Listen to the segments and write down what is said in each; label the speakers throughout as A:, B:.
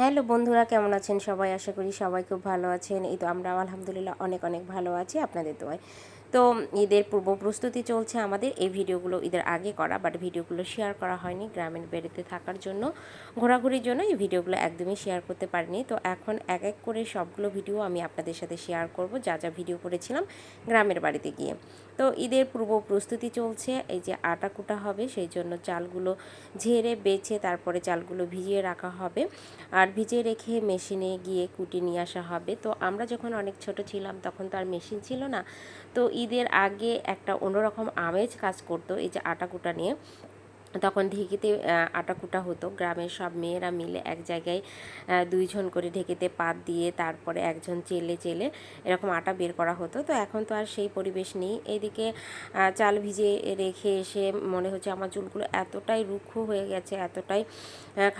A: Hello বন্ধুরা, কেমন আছেন সবাই? আশা করি সবাই খুব ভালো আছেন। এই তো আমরা আলহামদুলিল্লাহ অনেক অনেক ভালো আছি, আপনাদের দোয়ায়। তো ঈদের পূর্ব প্রস্তুতি চলছে আমাদের। এই ভিডিওগুলো ঈদের আগে করা বাট ভিডিওগুলো শেয়ার করা হয়নি গ্রামের বেড়েতে থাকার জন্য। ঘোরাঘুরির জন্য এই ভিডিওগুলো একদমই শেয়ার করতে পারিনি। তো এখন এক এক করে সবগুলো ভিডিও আমি আপনাদের সাথে শেয়ার করব, যা যা ভিডিও করেছিলাম গ্রামের বাড়িতে গিয়ে। তো ঈদের পূর্ব প্রস্তুতি চলছে, এই যে আটা কুটা হবে, সেই জন্য চালগুলো ঝেড়ে, বেছে, তারপরে চালগুলো ভিজিয়ে রাখা হবে। আর ভিজিয়ে রেখে মেশিনে গিয়ে কুটি নিয়ে আসা হবে। তো আমরা যখন অনেক ছোট ছিলাম, তখন তো আর মেশিন ছিল না। তো ঈদের আগে একটা অন্যরকম আমেজ কাজ করতো এই যে আটা কুটা নিয়ে। তখন ঢেকিতে আটা কুটা হতো। গ্রামের সব মেয়েরা মিলে এক জায়গায় দুইজন করে ঢেকিতে পাত দিয়ে তারপরে একজন চেলে চেলে এরকম আটা বের করা হতো। তো এখন তো আর সেই পরিবেশ নেই। এইদিকে চাল ভিজে রেখে এসে মনে হচ্ছে আমার চুলগুলো এতটাই রুক্ষ হয়ে গেছে, এতটাই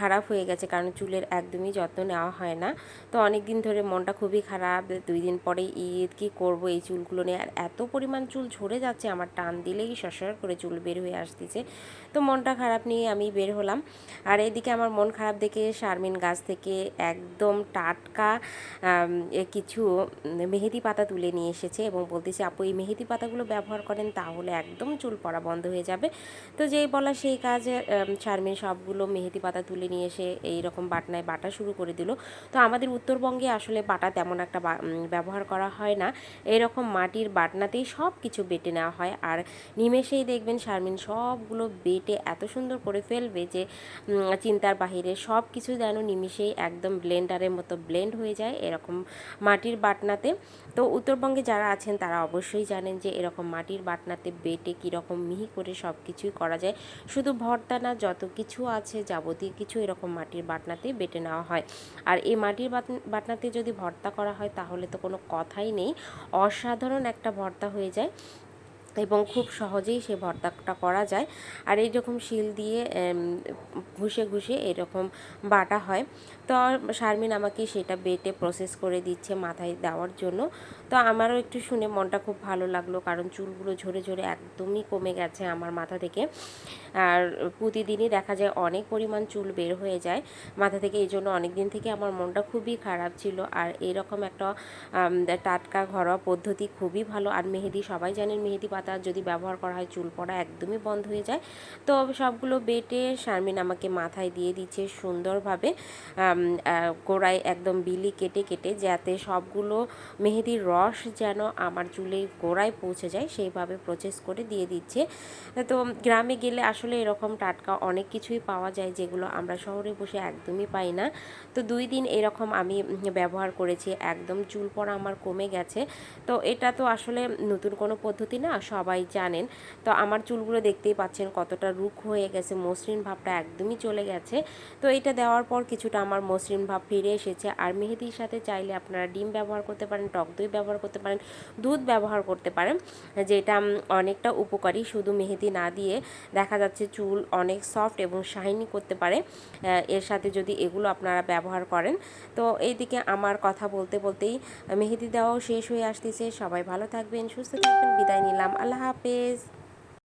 A: খারাপ হয়ে গেছে, কারণ চুলের একদমই যত্ন নেওয়া হয় না। তো অনেক দিন ধরে মনটা খুবই খারাপ। দুই দিন পরে ঈদ, কি করব এই চুলগুলো নিয়ে? আর এত পরিমাণ চুল ঝরে যাচ্ছে, আমার টান দিলেই সসর করে চুল বের হয়ে আসতেছে। তো মনটা খারাপ নিয়ে আমি বের হলাম। আর এদিকে আমার মন খারাপ দেখে শারমিন গাছ থেকে একদম টাটকা কিছু মেহেদি পাতা তুলে নিয়ে এসেছে এবং বলতেছে, আপু, এই মেহেদি পাতাগুলো ব্যবহার করেন তাহলে একদম চুল পড়া বন্ধ হয়ে যাবে। তো যেই বলা সেই কাজে শারমিন সবগুলো মেহেদি পাতা তুলে নিয়ে এসে এই রকম বাটনায় বাটা শুরু করে দিল। তো আমাদের উত্তরবঙ্গে আসলে বাটা তেমন একটা ব্যবহার করা হয় না। এরকম মাটির বাটনাতেই সব কিছু বেটে নেওয়া হয়। আর নিমেষেই দেখবেন শারমিন সবগুলো বেটে এত সুন্দর করে ফেলবে যে চিন্তার বাহিরে সব কিছু যেন নিমিশেই একদম ব্লেন্ডারের মতো ব্লেন্ড হয়ে যায় এরকম মাটির বাটনাতে। তো উত্তরবঙ্গে যারা আছেন তারা অবশ্যই জানেন যে, এরকম মাটির বাটনাতে বেটে কীরকম মিহি করে সব কিছুই করা যায়। শুধু ভর্তা না, যত কিছু আছে যাবতীয় কিছু এরকম মাটির বাটনাতে বেটে নেওয়া হয়। আর এই মাটির বাটনাতে যদি ভর্তা করা হয় তাহলে তো কোনো কথাই নেই। অসাধারণ একটা ভর্তা হয়ে যায়। এবং খুব সহজেই সে ভর্তাটা করা যায়। আর এইরকম শিল দিয়ে ঘুষে ঘুষে এরকম বাটা হয়। তো শারমিন আমাকে সেটা বেটে প্রসেস করে দিচ্ছে মাথায় দেওয়ার জন্য। তো আমারও একটু শুনে মনটা খুব ভালো লাগল, কারণ চুলগুলো ঝরে ঝরে একদমই কমে গেছে আমার মাথা থেকে। আর প্রতিদিনই দেখা যায় অনেক পরিমাণ চুল বের হয়ে যায় মাথা থেকে, এই জন্য অনেক দিন থেকে আমার মনটা খুবই খারাপ ছিল। আর এরকম একটা টাটকা ঘরোয়া পদ্ধতি খুবই ভালো। আর মেহেদি, সবাই জানেন মেহেদি পাতা যদি ব্যবহার করা হয়, চুল পড়া একদমই বন্ধ হয়ে যায়। তো সবগুলো বেটে শারমিন আমাকে মাথায় দিয়ে দিচ্ছে সুন্দরভাবে গোড়ায় একদম বিলি কেটে কেটে যাতে সবগুলো মেহেদির রস যেন আমার চুলে গোড়ায় পৌঁছে যায়, সেইভাবে প্রসেস করে দিয়ে দিচ্ছে। তো গ্রামে গেলে আসলে এরকম টাটকা অনেক কিছুই পাওয়া যায় যেগুলো আমরা শহরে বসে একদমই পাই না। তো দুই দিন এরকম আমি ব্যবহার করেছি, একদম চুল পড়া আমার কমে গেছে। তো এটা তো আসলে নতুন কোনো পদ্ধতি না সবাই জানেন। তো আমার চুলগুলো দেখতেই পাচ্ছেন কতটা রুখ হয়ে গেছে, মসৃণ ভাবটা একদমই চলে গেছে। তো এটা দেওয়ার পর কিছুটা আমার মসৃণ ভাব ফিরে এসেছে। আর মেহেদির সাথে চাইলে আপনারা ডিম ব্যবহার করতে পারেন, টক দই ব্যবহার করতে পারেন, দুধ ব্যবহার করতে পারেন, যেটা অনেকটা উপকারী। শুধু মেহেদি না দিয়ে দেখা যাচ্ছে চুল অনেক সফট এবং শাইনি করতে পারে। এর সাথে যদি এগুলো আপনারা ব্যবহার করেন। তো এইদিকে আমার কথা বলতে বলতেই মেহেদি দেওয়াও শেষ হয়ে আসতেছে। সবাই ভালো থাকবেন, সুস্থ থাকবেন। বিদায় নিলাম। আল্লাহ হাফেজ